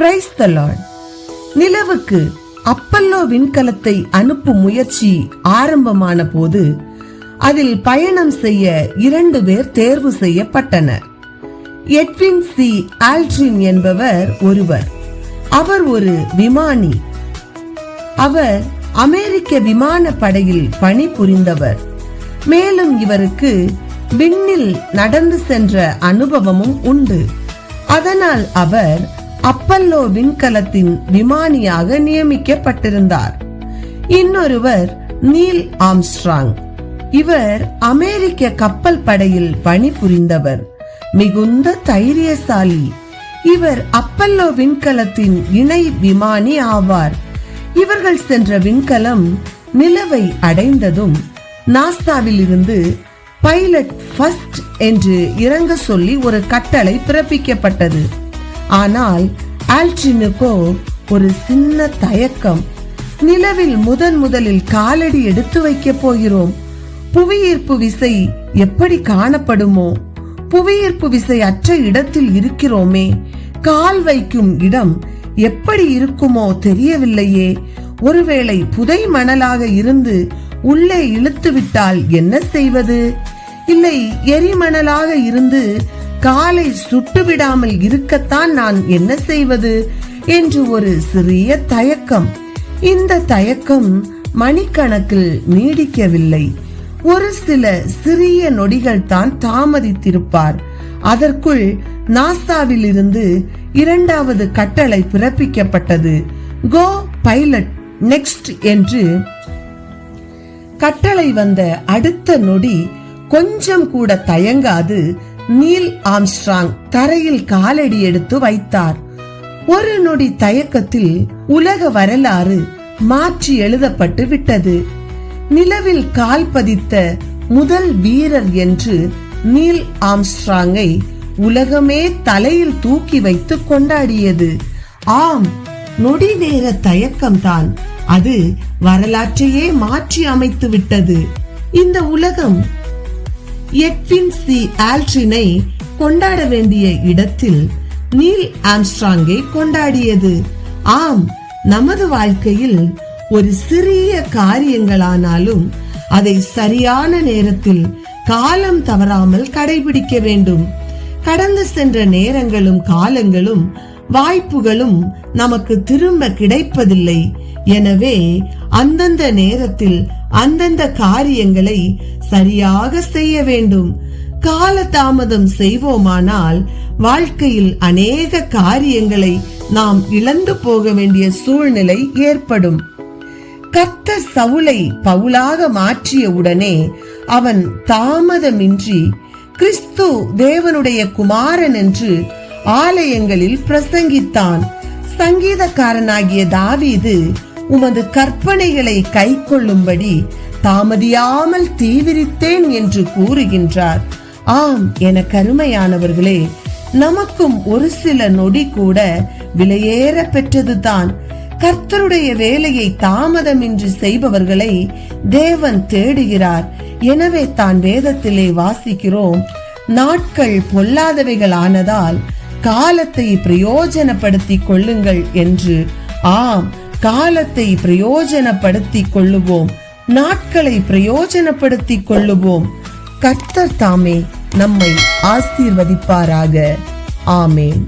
Price the lord நிலவுக்கு Apollo விண்கலத்தை அனுப்பும் முயற்சி ஆரம்பமான போது அதில் பயணம் செய்ய இரண்டு பேர் தேர்வு செய்யப்பட்டனர். எட்வின் சி ஆல்ட்ரின் என்பவர் ஒருவர். அவர் ஒரு விமானி. அவர் அமெரிக்க விமான படையில் பணிபுரிந்தவர். மேலும் இவருக்கு விண்ணில் நடந்து சென்ற அனுபவமும் உண்டு. அதனால் அவர் அப்பல்லோ விண்கலத்தின் விமானியாக நியமிக்கப்பட்டிருந்தார். இன்னொருவர் நீல் ஆம்ஸ்ட்ராங். இவர் அமெரிக்க கப்பல் படையில் பணிபுரிந்தவர். மிகுந்த தைரியசாலி. இவர் அப்பல்லோ விண்கலத்தின் இணை விமானி ஆவார். இவர்கள் சென்ற விண்கலம் நிலவை அடைந்ததும் நாஸ்தாவில் இருந்து பைலட் ஃபர்ஸ்ட் என்று இறங்க சொல்லி ஒரு கட்டளை பிறப்பிக்கப்பட்டது. ஆனால் ஆல்ட்ரினுக்கோ ஒரு சின்ன தயக்கம். நிலவில் முதன் முதலில் காலடி எடுத்து வைக்க போகிறோம். புவியீர்ப்பு விசை எப்படி காணப்படுமோ? புவியீர்ப்பு விசை அற்ற இடத்தில் இருக்கிறோமே. கால் வைக்கும் இடம் எப்படி இருக்குமோ தெரியவில்லையே. ஒருவேளை புதை மணலாக இருந்து உள்ளே இழுத்து விட்டால் என்ன செய்வது? இல்லை எரிமணலாக இருந்து காலை சுட்டு விடாமல் இருக்கத்தான் நான் என்ன செய்வது? என்று ஒரு சிறிய தயக்கம். இந்த தயக்கம் மணிக்கணக்கில் நீடிக்கவில்லை. ஒரு சில சிறிய நொடிகள் தான் தாமதித்திருப்பார். அதற்குள் நாசாவில் இருந்து இரண்டாவது கட்டளை பிறப்பிக்கப்பட்டது. கோ பைலட் நெக்ஸ்ட் என்று கட்டளை வந்த அடுத்த நொடி கொஞ்சம் கூட தயங்காது நீல் ஆம்ஸ்ட்ராங் தரையில் காலடி எடுத்து வைத்தார். ஒரு நொடி தயக்கத்தில் உலக வரலாறு மாற்றி எழுதப்பட்டு விட்டது. நிலவில் கால் பதித்த முதல் வீரர் என்று நீல் ஆம்ஸ்ட்ராங்கை உலகமே தலையில் தூக்கி வைத்து கொண்டாடியது. ஆம் நொடி நேர தயக்கம்தான். அது வரலாற்றையே மாற்றி அமைத்து விட்டது. இந்த உலகம் எட்வின் சி ஆல்ட்ரினை கொண்டாட வேண்டிய இடத்தில் நீல் ஆம்ஸ்ட்ராங்கை கொண்டாடியது. ஆம் நமது வாழ்க்கையில் ஒரு சிறிய காரியங்களானாலும் அதை சரியான நேரத்தில் காலம் தவறாமல் கடைபிடிக்க வேண்டும். கடந்து சென்ற நேரங்களும் காலங்களும் வாய்ப்புகளும் நமக்கு திரும்ப கிடைப்பதில்லை. எனவே அந்தந்த நேரத்தில் அந்தந்த காரியங்களை சரியாக செய்ய வேண்டும். கால தாமதம் செய்வோமானால் வாழ்க்கையில் அநேக காரியங்களை நாம் இழந்து போக வேண்டிய சூழ்நிலை ஏற்படும். கத்த சவுளை பவுலாக மாற்றிய உடனே அவன் தாமதமின்றி கிறிஸ்து தேவனுடைய குமாரன் என்று ஆலயங்களில் பிரசங்கித்தான். சங்கீதக்காரனாகிய தாவீது உமது கற்பனைகளை கை கொள்ளும்படி தாமதியாமல் தீவிரித்தேன் என்று கூறுகின்றார். ஆம் என கருமையானவர்களே நமக்கும் ஒரு சில நொடி கூட விலையேற பெற்றதுதான். கர்த்தருடைய வேலையை தாமதமின்றி செய்பவர்களை தேவன் தேடுகிறார். எனவே தான் வேதத்திலே வாசிக்கிறோம் நாட்கள் பொல்லாதவைகள் ஆனதால் காலத்தை பிரயோஜனப்படுத்திக் கொள்ளுங்கள் என்று. ஆம் காலத்தை பிரயோஜனப்படுத்திக் கொள்ளுவோம். நாட்களை பிரயோஜனப்படுத்திக் கொள்ளுவோம். கர்த்தர் தாமே நம்மை ஆசீர்வதிப்பாராக. ஆமேன்.